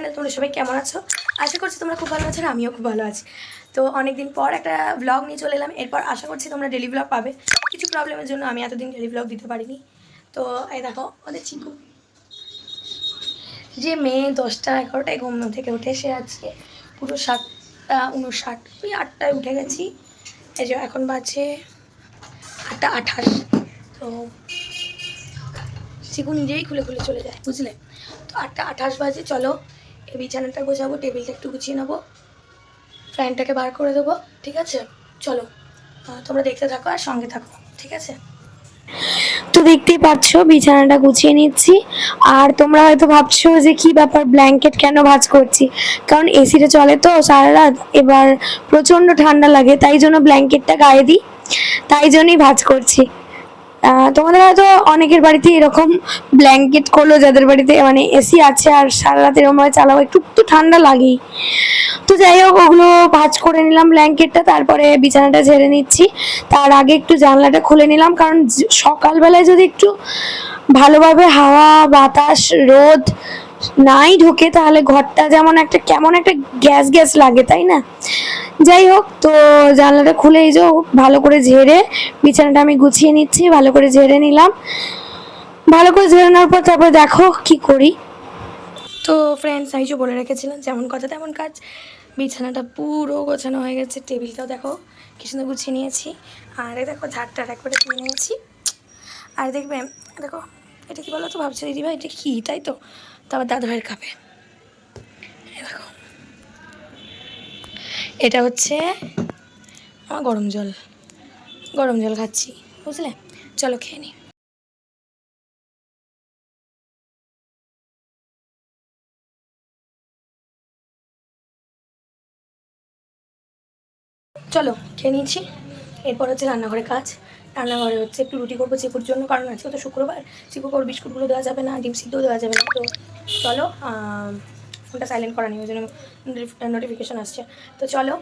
Channel তোমরা সবাই কেমন আছো? আশা করছি তোমরা খুব ভালো আছো আমিও খুব ভালো আছি। তো অনেকদিন পর একটা ব্লগ নিয়ে চলে এলাম। এরপর আশা করছি তোমরা ডেলি ব্লগ পাবে। কিছু প্রবলেমের জন্য আমি এতদিন ডেলি ব্লগ দিতে পারিনি। তো এই দেখো, ওদের চিকু। যে মেয়ে দশটা এগারোটায় ঘুম থেকে উঠে, সে আজকে পুরো সাতটা, উনষাট, ওই আটটায় উঠে গেছি। এই যে এখন বাজে আটটা আঠাশ। তো চিকু নিজেই খুলে খুলে চলে যায়, বুঝলে? তো আটটা আঠাশ বাজে, চলো বিছানাটা গোছাবো টেবিলটা একটু গুছিয়ে নেব। ফ্যানটাকে বার করে দেবো, ঠিক আছে? চলো তোমরা দেখতে থাকো আর সঙ্গে থাকো, ঠিক আছে? তো দেখতেই পাচ্ছ, বিছানাটা গুছিয়ে নিচ্ছি। আর তোমরা হয়তো ভাবছ যে কি ব্যাপার ব্ল্যাঙ্কেট কেন ভাজ করছি? কারণ এসিটা চলে তো সারা রাত এবার প্রচণ্ড ঠান্ডা লাগে, তাই জন্য ব্ল্যাঙ্কেটটা গায়ে দিই। তাই জন্যই ভাজ করছি। তোমাদের হয়তো অনেকের বাড়িতে এরকম ব্ল্যাঙ্কেট করল, যাদের বাড়িতে মানে এসি আছে আর সারা রাত এরকমভাবে চালাবো একটু তো ঠান্ডা লাগেই। তো যাই হোক, ওগুলো ভাজ করে নিলাম ব্ল্যাঙ্কেটটা তারপরে বিছানাটা ঝেড়ে নিচ্ছি। তার আগে একটু জানলাটা খুলে নিলাম, কারণ সকালবেলায় যদি একটু ভালোভাবে হাওয়া, বাতাস, রোদ নাই ঢোকে, তাহলে ঘরটা যেমন একটা, কেমন একটা গ্যাস গ্যাস লাগে, তাই না? যাই হোক, তো জানলাটা খুলে এই যে ভালো করে ঝেড়ে, বিছানাটা আমি গুছিয়ে নিচ্ছি, ভালো করে ঝেড়ে নিলাম। ভালো করে ঝেড়ে নেওয়ার পর তারপর দেখো কি করি। তো ফ্রেন্ডস যে বলে রেখেছিলাম, যেমন কথা তেমন কাজ। বিছানাটা পুরো গোছানো হয়ে গেছে, টেবিলটাও দেখো কি সুন্দর গুছিয়ে নিয়েছি। আর দেখো ঝাড়টা একবারে তুলে নিয়েছি। আর দেখবে, দেখো, এটা কি বলো তো ভাবছি দিদি ভাই এটা কি? তাই তো। তারপর দাদু ভাইয়ের কাপে। দেখো। এটা হচ্ছে আমার গরম জল। গরম জল খাচ্ছি, বুঝলে? চলো খেয়ে নিই চলো, খেয়ে নিয়েছি। এরপর হচ্ছে রান্নাঘরে কাজ। রান্নাঘরে হচ্ছে একটু রুটি করব চিকুর জন্য কারণ আজকে তো শুক্রবার। চিকু করে বিস্কুটগুলো দেওয়া যাবে না ডিম সিদ্ধও দেওয়া যাবে না। তো চলো ফোনটা সাইলেন্ট করা নেই ওই জন্য নোটিফিকেশান আসছে। তো চলো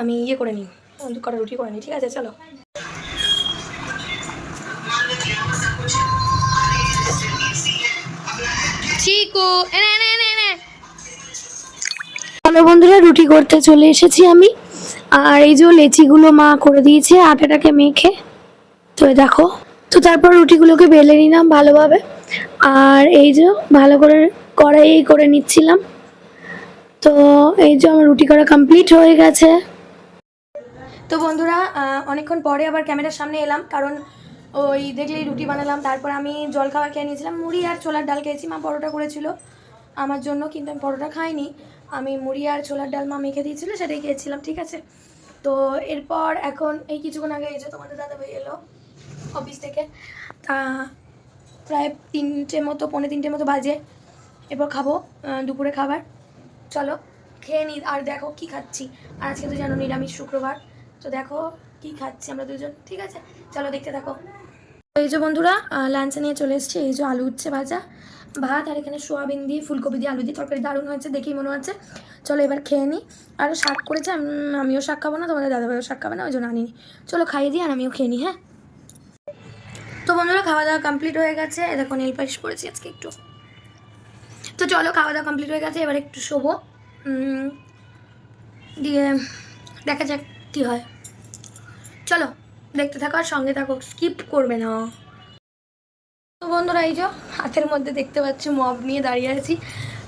আমি ইয়ে করে নিই দু কটা রুটি করে নিই ঠিক আছে? চলো। চিকু হ্যালো বন্ধুরা রুটি করতে চলে এসেছি আমি। আর এই যে লেচিগুলো মা করে দিয়েছে আটাটাকে মেখে তো দেখো, তো তারপর রুটিগুলোকে বেলে নিলাম ভালোভাবে। আর এই যে ভালো করে কড়াই করে নিচ্ছিলাম। তো এই যে আমার রুটি করা কমপ্লিট হয়ে গেছে। তো বন্ধুরা অনেকক্ষণ পরে আবার ক্যামেরার সামনে এলাম, কারণ ওই দেখলেই রুটি বানালাম। তারপর আমি জল খাবার খেয়ে নিয়েছিলাম, মুড়ি আর ছোলার ডাল খেয়েছি, মা পরোটা করেছিল আমার জন্য, কিন্তু আমি পরোটা খাইনি। আমি মুড়ি আর ছোলার ডাল মা মেখে দিয়েছিল, সেটাই খেয়েছিলাম, ঠিক আছে? তো এরপর এখন এই কিছুক্ষণ আগে এই যে তোমাদের দাদা ভাই এলো অফিস থেকে। তা প্রায় তিনটে মতো, পৌনে তিনটে মতো বাজে। এরপর খাব দুপুরে খাবার। চলো, খেয়ে নি, আর দেখো কি খাচ্ছি। আর আজকে তো জানো নিরামিষ শুক্রবার। তো দেখো কি খাচ্ছি আমরা দুজন, ঠিক আছে? চলো দেখতে থাকো। এই যে বন্ধুরা লাঞ্চে নিয়ে চলে এসেছি। এই যে আলু উচ্ছে ভাজা। ভাত আর এখানে সোয়াবিন দিয়ে, ফুলকপি দিয়ে, আলু দিয়ে তরকারি দারুণ হয়েছে, দেখেই মনে হচ্ছে। চলো এবার খেয়ে নিই আরও শাক করেছে আমিও শাক খাব না, তোমাদের দাদাভাইও শাক খাবে না, ওই জন্য আনিনি। চলো খাইয়ে দিই আর আমিও খেয়ে নিই হ্যাঁ? তো বন্ধুরা খাওয়া দাওয়া কমপ্লিট হয়ে গেছে। দেখো, নীল পালিশ করেছি আজকে একটু। তো চলো খাওয়া দাওয়া কমপ্লিট হয়ে গেছে, এবার একটু শোবো। দিয়ে দেখা যাক কী হয়। চলো, দেখতে থাকো আর সঙ্গে থাকো স্কিপ করবে না। তো বন্ধুরা, এই যে হাতের মধ্যে দেখতে পাচ্ছি মগ নিয়ে দাঁড়িয়ে আছি।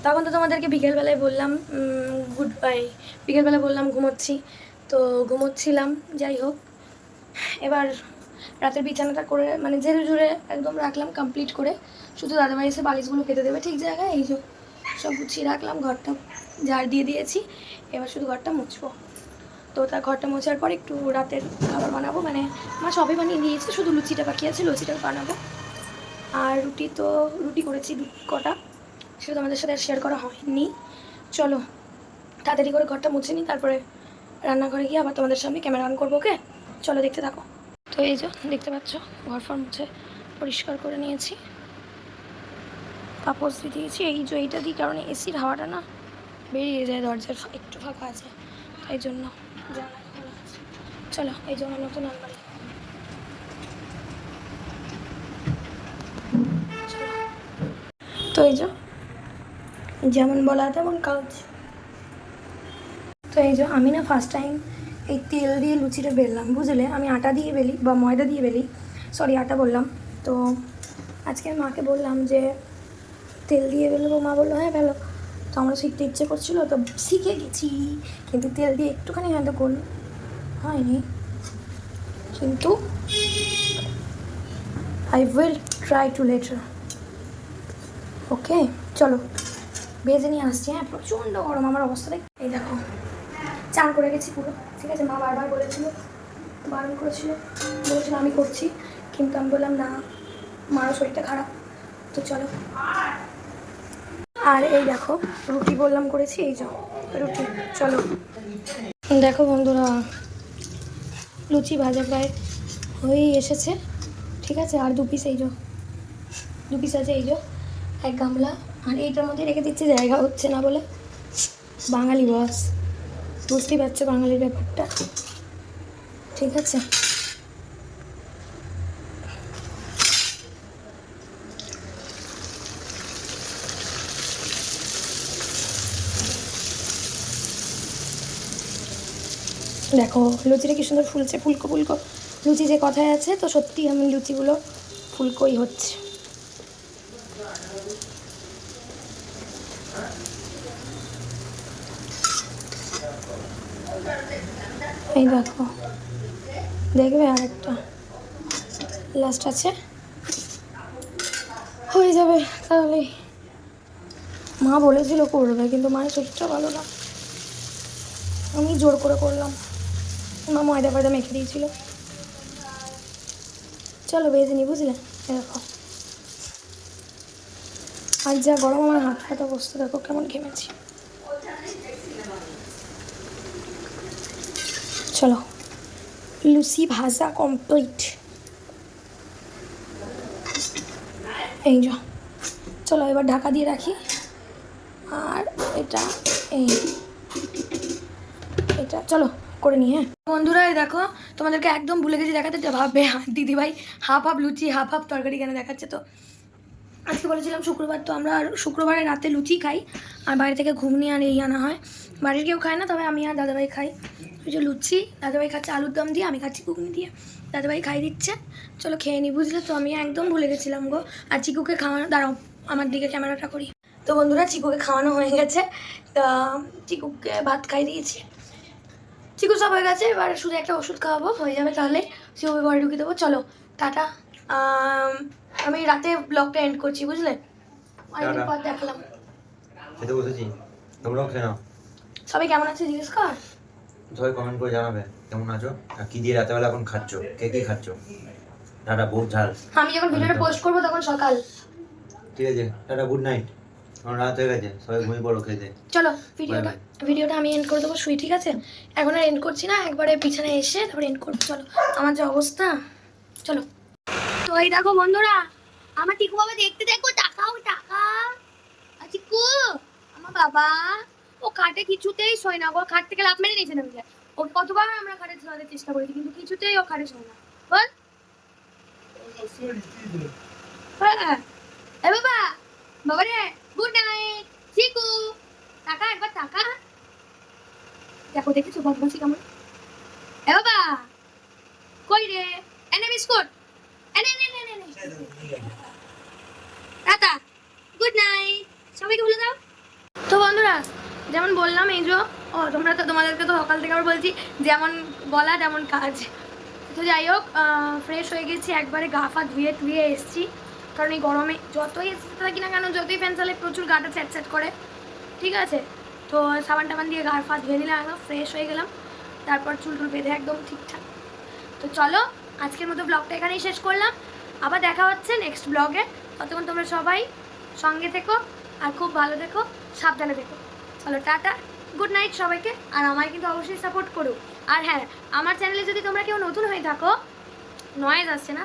তখন তো তোমাদেরকে বিকেলবেলায় বললাম গুড বাই বিকেলবেলা বললাম ঘুমোচ্ছি। তো ঘুমোচ্ছিলাম, যাই হোক। এবার রাতের বিছানাটা করে মানে ঝেড়ে জুড়ে একদম রাখলাম কমপ্লিট করে। শুধু দাদাভাই এসে বালিশগুলো পেতে দেবে, ঠিক জায়গায়? এই যে, সব গুছিয়ে রাখলাম, ঘরটা ঝাড় দিয়ে দিয়েছি। এবার শুধু ঘরটা মুছবো। তো তার ঘরটা মোছার পর একটু রাতের খাবার বানাবো মানে মা সবই বানিয়ে দিয়েছে শুধু লুচিটা বাকি আছে, লুচিটা বানাবো। আর রুটি তো, রুটি করেছি কটা। সেটা তোমাদের সাথে শেয়ার করা হয়নি। চলো, তাড়াতাড়ি করে ঘরটা মুছে নিই, তারপরে রান্নাঘরে গিয়ে আবার তোমাদের সামনে ক্যামেরা অন করব, ওকে? চলো দেখতে থাকো। তো এই যে, দেখতে পাচ্ছ, ঘর ফর মুছে পরিষ্কার করে নিয়েছি। কাপড় দিয়ে দিয়েছি। এই যে এইটা দিই, কারণ এসির হাওয়াটা না বেরিয়ে যায়, দরজার একটু ফাঁকা আছে। তাই জন্য। চলো, এই জন্য নতুন আলমারি। তো এই যে, যেমন বলা তেমন কাজ। তো এই যে, আমি না ফার্স্ট টাইম এই তেল দিয়ে লুচিটা বেললাম, বুঝলে? আমি আটা দিয়ে বেলি বা ময়দা দিয়ে বেলি। সরি আটা বললাম। তো আজকে আমি মাকে বললাম যে, তেল দিয়ে বেলবো। মা বলল হ্যাঁ বেলো। তো আমরা শিখতে ইচ্ছে করছিল, তো শিখে গেছি। কিন্তু তেল দিয়ে একটুখানি হয়তো গোল হয়নি। কিন্তু I will try to later okay চলো। ভেজে নিয়ে আসছি। হ্যাঁ প্রচণ্ড গরম। আমার অবস্থা এই দেখো। চান করে গেছি পুরো। ঠিক আছে, মা বারবার বলেছিল, বারণ করেছিল, বলেছিল আমি করছি, কিন্তু আমি বললাম, না মারও শরীরটা খারাপ। তো চলো। আর এই দেখো, রুটি বললাম করেছি, এই যাও রুটি, চলো। দেখো বন্ধুরা, লুচি ভাজা প্রায় হয়েই এসেছে, ঠিক আছে? আর দু পিস এই যো, দু পিস আছে এই যো, এক গামলা। আর এইটার মধ্যে রেখে দিচ্ছি, জায়গা হচ্ছে না বলে। বাঙালি বস বুঝতেই পারছ বাঙালির ব্যাপারটা? ঠিক আছে? দেখো, লুচিটা কি সুন্দর ফুলছে, ফুলকো ফুলকো। লুচি যে কথায় আছে, তো সত্যি আমি লুচিগুলো ফুলকোই হচ্ছে। এই দেখো। দেখবে আরেকটা। লাস্ট আছে। হয়ে যাবে তাহলে। মা বলেছিল করবে, কিন্তু মায়ের শরীরটা ভালো না। আমি জোর করে করলাম। মা ময়দা ফয়দা মেখে দিয়েছিল। চলো ভেজে নি, বুঝলে? দেখো। আর যা গরম, আমার হাত ফাত অবস্থা দেখো, কেমন ঘেমেছি। চলো। লুচি ভাজা কমপ্লিট এই যো, চলো এবার ঢাকা দিয়ে রাখি। আর এটা এই, এটা চলো করে নি হ্যাঁ। বন্ধুরা দেখো, তোমাদেরকে একদম ভুলে গেছি দেখাতে। ভাববে দিদি ভাই হাফ হাফ লুচি, হাফ হাফ তরকারি কেন দেখাচ্ছে তো? আজকে বলেছিলাম শুক্রবার, তো আমরা শুক্রবারে রাতে লুচি খাই। আর বাইরে থেকে ঘুগনি আর এই আনা হয়। বাড়ির কেউ খায় না, তবে আমি আর দাদাভাই খাই। ওই যে লুচি, দাদাভাই খাচ্ছে আলুর দম দিয়ে, আমি খাচ্ছি ঘুগনি দিয়ে। দাদাভাই খাই দিচ্ছে। চলো খেয়ে নি, বুঝলে তো? আমি একদম ভুলে গেছিলাম গো। আর চিকুকে খাওয়ানো, দাঁড়াও, আমার দিকে ক্যামেরাটা করি। তো বন্ধুরা, চিকুকে খাওয়ানো হয়ে গেছে। তা চিকুকে ভাত খাই দিয়েছি। চিকু সব হয়ে গেছে, এবার শুধু একটা ওষুধ খাওয়াবো, হয়ে যাবে তাহলে। চিকুকে ঘরে ঢুকিয়ে দেবো। চলো, টাটা। আম, রাতে ব্লগটা এন্ড করছি বুঝলে? অনেকদিন পর দেখলাম। খেতে বসেছি। তোমরাও খেয়ে নাও। সবাই কেমন আছে জিজ্ঞেস কর? সবাই কমেন্ট করে জানাবে কেমন আছো? আর কি দিয়ে রাতেবেলা এখন খাচ্ছ? কে কি খাচ্ছ? টাটা বহুত ঝাল। আমি যখন ভিডিওটা পোস্ট করব তখন সকাল। ঠিক আছে টাটা গুড নাইট এখন রাত হয়ে গেছে সবাই ঘুমিয়ে পড়ো খেতে চলো ভিডিওটা ভিডিওটা আমি এন্ড করে দেবো শুই ঠিক আছে? এখন আর এন্ড করছি না একবারে পিছনে এসে তারপরে এন্ড করব চলো। আমার যে অবস্থা চলো। তো দেখো বন্ধুরা, আমার টিকু বাবা দেখতে দেখো টাকাও টাকা টিকু আমার বাবা। ও খাটে কিছুতেই শোয় না গো খাট থেকে লাভ মেরে নিয়েছে নামলে ও কতবার আমরা খাটে শোয়াতে চেষ্টা করেছি, কিন্তু কিছুতেই ও খাটে শোয় না। বল। হ্যাঁ। এ বাবা বাবা রে গুড নাইট চিকু টাকা একবার টাকা দেখো, দেখেছ বদমাসি কেমন এ বাবা কই রে এনে বিস্কুট এনে এনে এনে এনে টাটা গুড নাইট সবাইকে বলে দাও তো বন্ধুরা যেমন বললাম এই যে ও তোমরা তো তোমাদেরকে তো সকাল থেকে আবার বলছি, যেমন বলা তেমন কাজ। তো যাই হোক ফ্রেশ হয়ে গেছি, একবারে গা ফা ধুয়ে টুয়ে এসছি। কারণ এই গরমে যতই এসে থাকি না কেন, যতই ফ্যান চালে প্রচুর গাটা চ্যাট চ্যাট করে। ঠিক আছে? তো সাবান টাবান দিয়ে গা ফা ধুয়ে নিলাম, একদম ফ্রেশ হয়ে গেলাম। তারপর চুল টুল বেঁধে একদম ঠিকঠাক। তো চলো, আজকের মতো ব্লগটা এখানেই শেষ করলাম। আবার দেখা হচ্ছে নেক্সট ব্লগে ততক্ষণ তোমরা সবাই সঙ্গে থেকো আর খুব ভালো থেকো, সাবধানে থেকো। চলো, টাটা। গুড নাইট সবাইকে, আর আমায় কিন্তু অবশ্যই সাপোর্ট করো। আর হ্যাঁ আমার চ্যানেলে যদি তোমরা কেউ নতুন হয়ে থাকো নয়েজ আসছে না?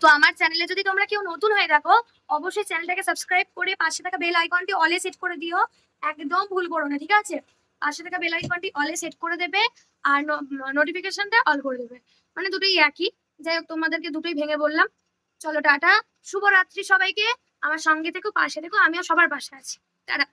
তো আমার চ্যানেলে যদি তোমরা কেউ নতুন হয়ে থাকো, অবশ্যই চ্যানেলটাকে সাবস্ক্রাইব করে পাশে থাকা বেল আইকনটি অলে সেট করে দিও। একদম ভুল করো না, ঠিক আছে? পাশে থাকা বেল আইকনটি অলে সেট করে দেবে, আর নোটিফিকেশনটা অল করে দেবে। মানে দুটোই একই। যাই হোক, তোমাদেরকে দুটোই ভেঙে বললাম। চলো, টাটা। শুভরাত্রি সবাইকে। আমার সঙ্গে থেকো, পাশে থেকো। আমিও সবার পাশে আছি। টাটা।